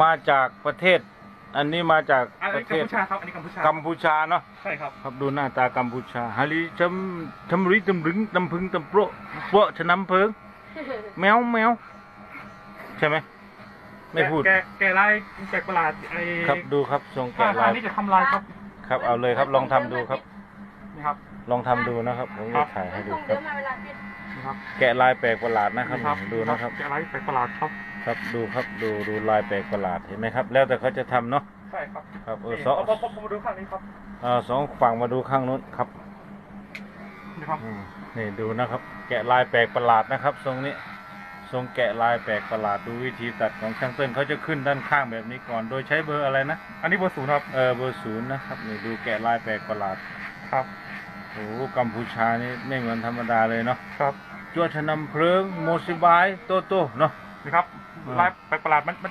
มาจากประเทศ อันนี้มาจากอันปนี้ระกัเทมศพูชาครับ อันนี้กัมพูชากัมพูชาเนาะใช่ครับครับดูหน้าตากัมพูชาฮาลีชำชำริตำรึงตำพึงตำโปรโปะชะน้ำเพิง แมวแมวใช่ไหมไม่พูดแกะแกะลายแปลกประหลาดไอ้ครับดูครับทรงท่าแกะทาลางยนี่จะทำลายครับครับเอาเลยครับลองทำดูครับ นี่ครับ ลองทำดูนะครับ ผมครัจะบถ่ายให้มันดูคงคเดิรับนมาเวลาปิด นี่ครับแกะลายแปลกประหลาดนะครับ ดูนะครับ แกะลายแปลกประหลาดครับ ครับดูครับดูดูลายแปลกประหลาดเห็นไหมครับ แล้วแต่เขาจะทำเนาะใช่ครับครับเออนี่สองพอพอพอมาดูข้างนี้ครับเออสองฝั่งมาดูข้างนู้นครับนี่ครับอืมนี่ดูนะครับ แกะลายแปลกประหลาดนะครับทรงนี้ทรงแกะลายแปลกประหลาดดูวิธีตัดของช่างเติ้ลเขาจะขึ้นด้านข้างแบบนี้ก่อนโดยใช้เบอร์อะไรนะ อันนี้เบอร์ศูนย์ครับเออเบอร์ศูนย์นะครับนี่ดูแกะลายแปลกประหลาดครับ โอ้โหกัมพูชานี่ไม่เหมือนธรรมดาเลยเนาะครับจวดชะนำเพลิงโมซิบายโตโต้เนาะนี่ครับอ่าลายแปลกประหลาดมันมันจะ